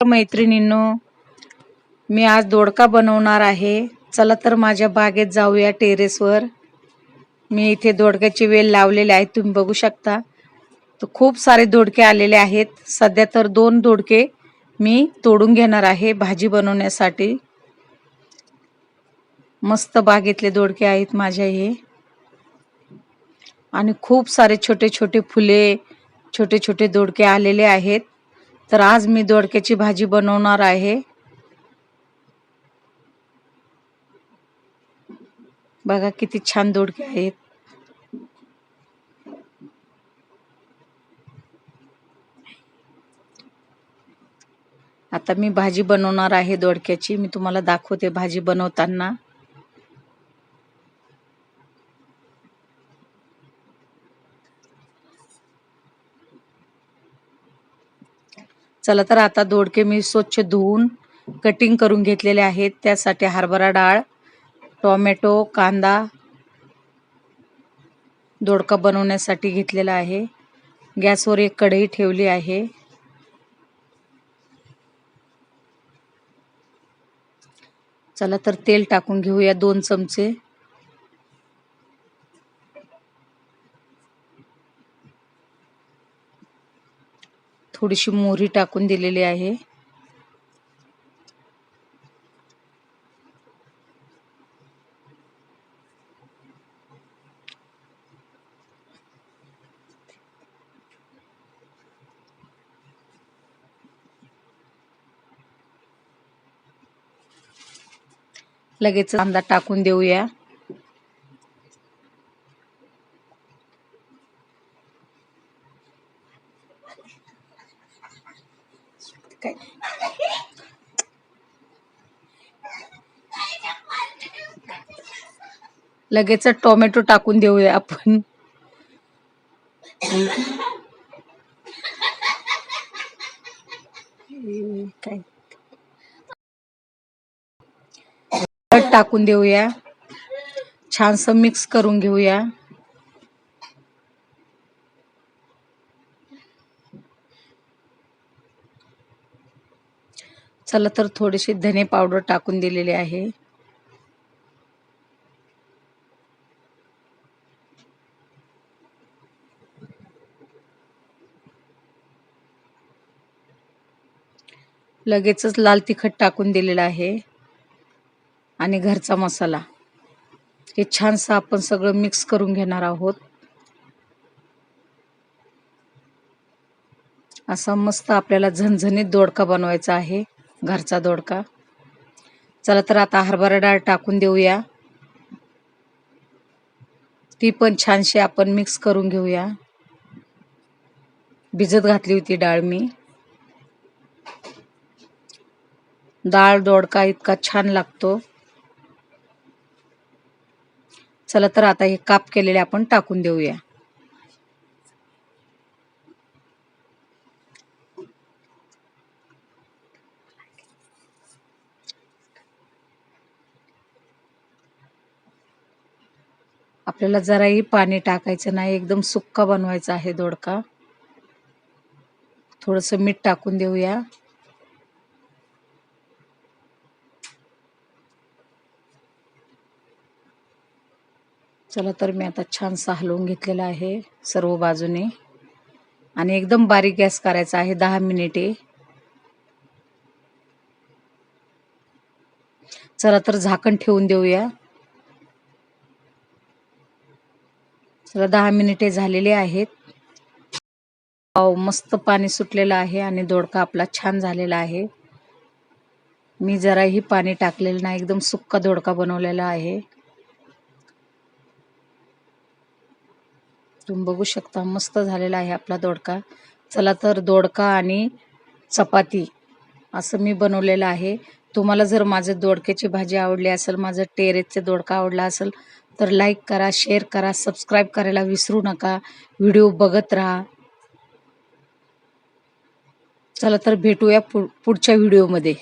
मैत्रिणींनो मी आज दोडका बनवणार आहे. चला तर माझ्या बागेत जाऊया टेरेसवर. मी इथे दोडक्याची वेल लावलेले आहेत तुम्ही बघू शकता. तर खूप सारे दोडके आलेले आहेत. सध्या तर दोन दोडके मी तोडून घेणार आहे भाजी बनवण्यासाठी. मस्त बागेतले दोडके आहेत माझ्या हे. आणि खूप सारे छोटे छोटे फुले छोटे छोटे दोडके आलेले आहेत. तर आज मी दोडक्याची भाजी बनवणार आहे. बघा किती छान दोडके आहेत. आता मी भाजी बनवणार आहे दोडक्याची. मी तुम्हाला दाखवते भाजी बनवताना. चला तर आता दोडके मी स्वच्छ धुवून कटिंग करून घेतलेले आहेत. त्यासाठी हरभरा डाळ टोमॅटो कांदा दोडका बनवण्यासाठी घेतलेला आहे. गॅसवर एक कढई ठेवली आहे. चला तर तेल टाकून घेऊया दोन चमचे. थोडीशी मोहरी टाकून दिलेली आहे. लगेच कांदा टाकून देऊया. काय? लगेच टोमॅटो टाकून देऊया आपण. काय? टाकून देऊया. छानस मिक्स करून घेऊया. चला तर थोडीशी धने पावडर टाकून दिलेली आहे. लगेचच लाल तिखट टाकून दिलेलं आहे. आणि घरचा मसाला. हे छानसं आपण सगळं मिक्स करून घेणार आहोत. असा मस्त आपल्याला झणझणीत दोडका बनवायचा आहे. घरचा दोडका. चला तर आता हरभरा डाळ टाकून देऊया. ती पण छानशी आपण मिक्स करून घेऊया. भिजत घातली होती डाळ मी. डाळ दोडका इतका छान लागतो. चला तर आता हे काप केलेले आपण टाकून देऊया. आपल्याला जराही पाणी टाकायचं नाही. एकदम सुक्का बनवायचा आहे दोडका. थोडस मीठ टाकून देऊया. चला तर मी आता छान हलवून घेतलेला आहे सर्व बाजूने. आणि एकदम बारीक गॅस करायचा आहे दहा मिनिटे. चला तर झाकण ठेवून देऊया. चला दहा मिनिटे झालेले आहेत. मस्त पाणी सुटलेलं आहे आणि दोडका आपला छान झालेला आहे. मी जराही पाणी टाकलेलं नाही एकदम सुक्का दोडका बनवलेला आहे. तुम्ही बघू शकता मस्त झालेला आहे आपला दोडका. चला तर दोडका आणि चपाती असं मी बनवलेलं आहे. तुम्हाला जर माझं दोडक्याची भाजी आवडली असेल माझं टेरेसचे दोडका आवडला असेल तर लाईक करा शेअर करा सबस्क्राईब करायला विसरू नका. व्हिडिओ बघत राहा. चला तर भेटूया पुढच्या व्हिडिओमध्ये